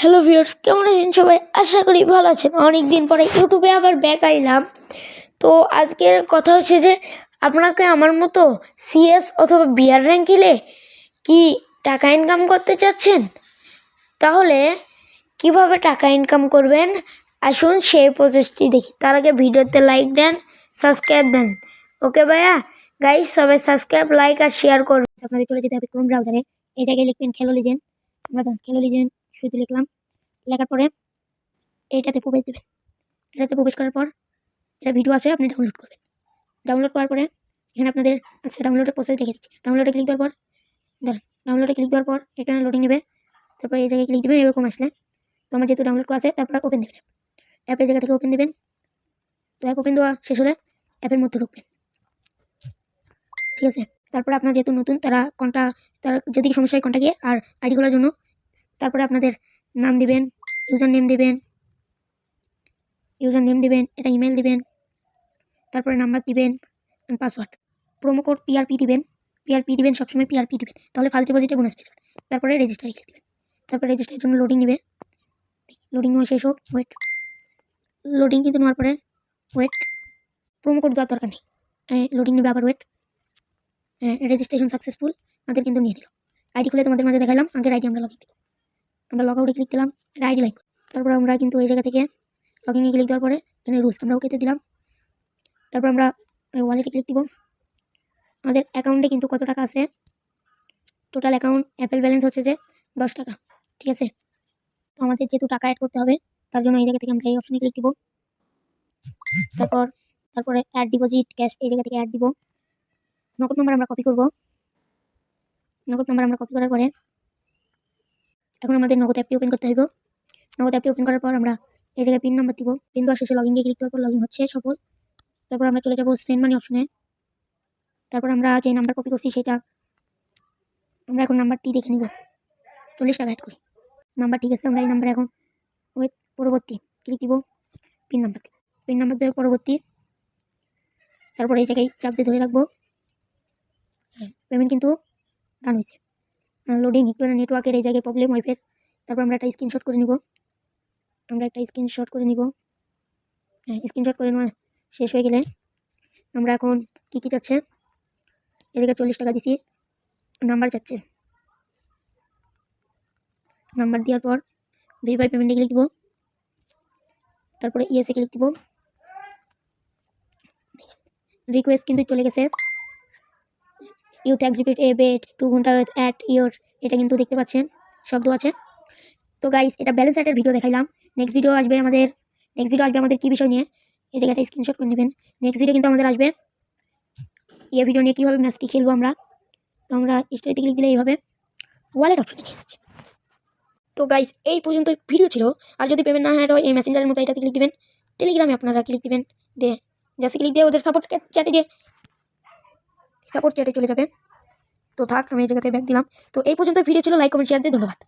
Hello viewers কেমন আছেন সবাই? আশা করি ভালো আছেন। অনেক দিন পরে ইউটিউবে আবার ব্যাক আইলাম। তো আজকের কথা হচ্ছে যে, আপনাকে আমার মতো সিএস অথবা বিআর র্যাঙ্ক খেলে কি টাকা ইনকাম করতে চাচ্ছেন? তাহলে কীভাবে টাকা ইনকাম করবেন? আসুন সেই প্রসেসটি দেখি। তার আগে ভিডিওতে লাইক দেন সাবস্ক্রাইব দেন। ওকে ভাইয়া? গাইস সবাই সাবস্ক্রাইব লাইক আর শেয়ার করবেন আপনাদের চলে যেতে হবে ক্রোম ব্রাউজারে এই জায়গায় লিখবেন খেলো লিজেন খেলো লিজেন শুধু লিখলাম। লেখার পরে এইটাতে প্রবেশ দেবে। এটাতে প্রবেশ করার পর এটা ভিডিও আছে, আপনি ডাউনলোড করবেন। ডাউনলোড করার পরে এখানে আপনাদের আচ্ছা ডাউনলোডের প্রসেস দেখে দিচ্ছি। ডাউনলোডে ক্লিক দেওয়ার পর দাঁড়ান ডাউনলোডে ক্লিক দেওয়ার পর এখানে লোডিং নেবে। তারপর এই জায়গায় ক্লিক দেবেন এরকম আসলে। তো আমার যেহেতু ডাউনলোড করা আছে, তারপর ওপেন দেবেন। অ্যাপের জায়গা থেকে ওপেন দেবেন। তো অ্যাপ ওপেন দেওয়া শেষ হলে অ্যাপের মধ্যে ঢুকবেন। ঠিক আছে? তারপরে আপনার যেহেতু নতুন, তারা কন্টা তার যদি সমস্যা হয় কন্টা গিয়ে আর আইডি খোলার জন্য তারপরে আপনাদের নাম দিবেন ইউজার নেম দিবেন ইউজার নেম দিবেন, এটা ইমেল দিবেন, তারপরে নাম্বার দিবেন পাসওয়ার্ড প্রোমো কোড পিআরপি দিবেন পিআরপি দিবেন, সবসময় পিআরপি দিবেন, তাহলে ফার্স্ট ডিপোজিটে বোনাস পেয়ে যাবেন। তারপরে রেজিস্টার ক্লিক দিবেন। তারপরে রেজিস্টারের জন্য লোডিং নেবে। লোডিং নেওয়া শেষ হোক ওয়েট লোডিং কিন্তু নেওয়ার পরে ওয়েট প্রোমো কোড দেওয়ার দরকার নেই। লোডিং নেবে আবার ওয়েট রেজিস্ট্রেশন সাকসেসফুল আমাদের কিন্তু নিয়ে নিল। আইডি খুলে তোমাদের মাঝে দেখালাম আগের আইডি আমরা লগ ইন আমরা লগ আউটে ক্লিক দিলাম এটা আইডি লাইক তারপর আমরা কিন্তু এই জায়গা থেকে লগ লগইনে ক্লিক দেওয়ার পরে এখানে রুলস আমরা ওকেতে দিলাম। তারপর আমরা ওয়ালেটে ক্লিক দিব। আমাদের অ্যাকাউন্টে কিন্তু কত টাকা আছে? টোটাল অ্যাকাউন্ট অ্যাপেল ব্যালেন্স হচ্ছে যে দশ টাকা, ঠিক আছে? তো আমাদের যেহেতু টাকা অ্যাড করতে হবে, তার জন্য এই জায়গা থেকে আমরা এই অপশনে ক্লিক দিব। তারপর, তারপরে অ্যাড ডিপোজিট ক্যাশ এই জায়গা থেকে অ্যাড দিব। নগদ নাম্বার আমরা কপি করব। নগদ নাম্বার আমরা কপি করার পরে এখন আমাদের নগদ অ্যাপটি ওপেন করতে হইব। নগদ অ্যাপটি ওপেন করার পর আমরা এই জায়গায় পিন নাম্বার দিব। পিন দেওয়ার শেষে লগইন দিয়ে ক্লিক করার পর লগইন হচ্ছে, সফল। তারপর আমরা চলে যাব সেন্ড মানি অপশনে তারপর আমরা যে নাম্বার কপি করছি সেটা আমরা এখন নাম্বারটি দেখে নিব। চল্লিশ টাকা অ্যাড করি। নাম্বার ঠিক আছে, আমরা এই নাম্বারে এখন ওয়েট পরবর্তী ক্লিক দিব পিন নাম্বার পিন নাম্বার দেওয়ার পরবর্তী তারপর এই জায়গায় চাপ দিয়ে ধরে রাখব। পেমেন্ট কিন্তু ডান হয়েছে। লোডিং একটু নেটওয়ার্কের এই জায়গায় প্রবলেম ওয়াইফের তারপর আমরা একটা স্ক্রিনশট করে নিব। আমরা একটা স্ক্রিনশট করে নিব। হ্যাঁ স্ক্রিনশট করে নেওয়া শেষ হয়ে গেলে আমরা এখন কী কী চাচ্ছে? এই জায়গায় চল্লিশ টাকা দিছি। নাম্বার চাচ্ছে। নাম্বার দেওয়ার পর ভেরিফাই পেমেন্টে ক্লিক দিব। তারপরে ইএসএ ক্লিক দিব। রিকোয়েস্ট কিন্তু চলে গেছে। Youth exhibit a bed to ঘণ্টা অ্যাট ইয়োর এটা কিন্তু দেখতে পাচ্ছেন, শব্দ আছে। তো গাইস এটা ব্যালেন্স অ্যাটের ভিডিও দেখাইলাম। নেক্সট ভিডিও আসবে আমাদের নেক্সট ভিডিও আসবে আমাদের কী বিষয় নিয়ে? এই জায়গাটা স্ক্রিনশট করে নেবেন। নেক্সট ভিডিও কিন্তু আমাদের আসবে। ইয়ে ভিডিও নিয়ে কীভাবে ম্যাচটি খেলব আমরা? তো আমরা স্টোরিতে ক্লিক দিলে এইভাবে ওয়ালেট অপশনে নিয়ে তো গাইস এই পর্যন্ত ভিডিও ছিল। আর যদি পেমেন্ট না হয় এই মেসেঞ্জারের মতো এটাতে ক্লিক দিবেন। টেলিগ্রামে আপনারা ক্লিক দিবেন। দিয়ে জাস্ট ক্লিক দিয়ে ওদের সাপোর্ট চ্যাটে দিয়ে সাপোর্ট চ্যাটে চলে যাবে। তো থাক, আমি এই জায়গাতে ব্যাক দিলাম। তো এই পর্যন্ত ভিডিও ছিল লাইক কমেন্ট শেয়ার দিয়ে ধন্যবাদ।